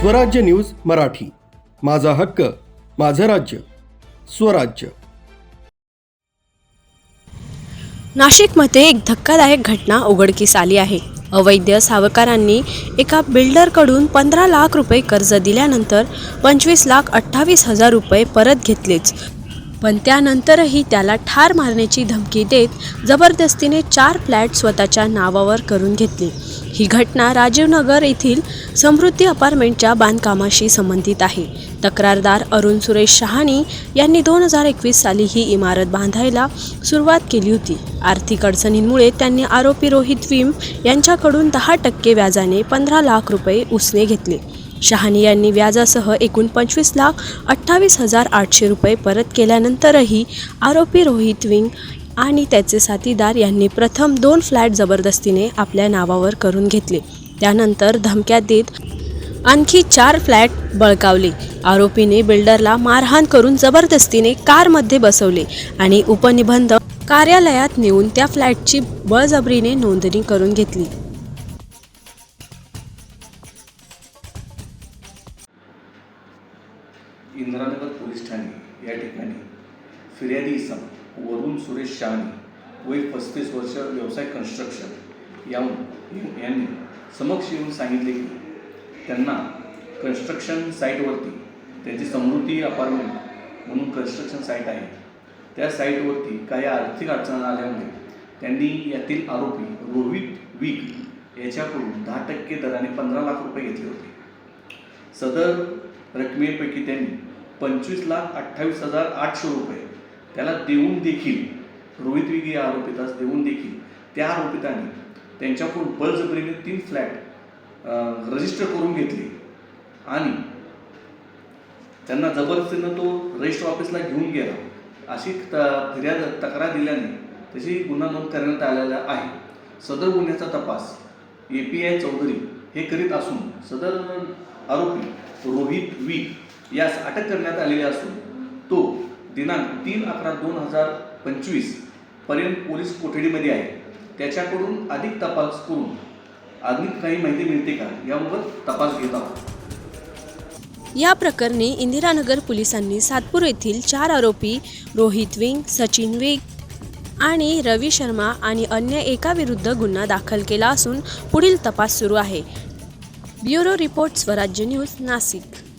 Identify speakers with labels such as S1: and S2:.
S1: स्वराज्य न्यूज मराठी. माझा हक्क माझं राज्य. स्वराज्य.
S2: नाशिकमध्ये एक धक्कादायक घटना उघडकीस आली आहे. अवैध सावकारांनी एका बिल्डरकडून पंधरा लाख रुपये कर्ज दिल्यानंतर पंचवीस लाख अठ्ठावीस हजार रुपये परत घेतलेच. पण त्यानंतरही त्याला ठार मारण्याची धमकी देत जबरदस्तीने चार फ्लॅट स्वतःच्या नावावर करून घेतले. ही घटना राजीवनगर येथील समृद्धी अपार्टमेंटच्या बांधकामाशी संबंधित आहे. तक्रारदार अरुण सुरेश शहाणी यांनी दोन हजार एकवीस साली ही इमारत बांधायला सुरुवात केली होती. आर्थिक अडचणींमुळे त्यांनी आरोपी रोहित विम यांच्याकडून दहा टक्के व्याजाने पंधरा लाख रुपये उसने घेतले. शहाणी यांनी व्याजासह एकूण पंचवीस लाख अठ्ठावीस हजार आठशे रुपये परत केल्यानंतरही आरोपी रोहित विंग आणि त्याचे साथीदार यांनी प्रथम दोन फ्लॅट जबरदस्तीने आपल्या नावावर करून घेतले. त्यानंतर धमक्या देत आणखी चार फ्लॅट बळकावले. आरोपीने बिल्डरला मारहाण करून जबरदस्तीने कारमध्ये बसवले आणि उपनिबंध कार्यालयात नेऊन त्या फ्लॅटची बळजबरीने नोंदणी करून घेतली.
S3: इंद्रानगर पोलीस ठाणे या ठिकाणी फिर्यादी इसम वरुण सुरेश शहाणी वय पस्तीस वर्ष व्यवसाय कन्स्ट्रक्शन या यांनी समक्ष येऊन सांगितले की त्यांना कन्स्ट्रक्शन साईटवरती त्यांची समृद्धी अपार्टमेंट म्हणून कन्स्ट्रक्शन साईट आहे. त्या साईटवरती काही आर्थिक अडचण आल्यामुळे त्यांनी यातील आरोपी रोहित विक याच्याकडून दहा टक्के दराने पंधरा लाख रुपये घेतले होते. सदर रकमेपैकी त्यांनी पंचवीस लाख अठ्ठावीस हजार आठशे रुपये त्याला देऊन देखील रोहित विगी या आरोपितास देऊन देखील त्या आरोपिताने त्यांच्याकडून बळजबरीने तीन फ्लॅट रजिस्टर करून घेतले. आणि त्यांना जबरदस्तीनं तो रजिस्टर ऑफिसला घेऊन गेला. अशी फिर्याद तक्रार दिल्याने तशी गुन्हा नोंद करण्यात आलेला आहे. सदर गुन्ह्याचा तपास ए पी आय चौधरी हे करीत असून सदर आरोपी रोहित वी यास अटक करण्यात आलेली असून तो दिनांक तीन अकरा दोन हजार पंचवीसपर्यंत पोलीस कोठडीमध्ये आहे. त्याच्याकडून अधिक तपास करून अधिक काही माहिती मिळते का? याबाबत तपास घेत आहोत.
S2: या प्रकरणी इंदिरानगर पोलिसांनी सातपूर येथील चार आरोपी रोहित विंग सचिन विग आणि रवी शर्मा आणि अन्य एका विरुद्ध गुन्हा दाखल केला असून पुढील तपास सुरू आहे. Bureau report Swarajya news Nashik.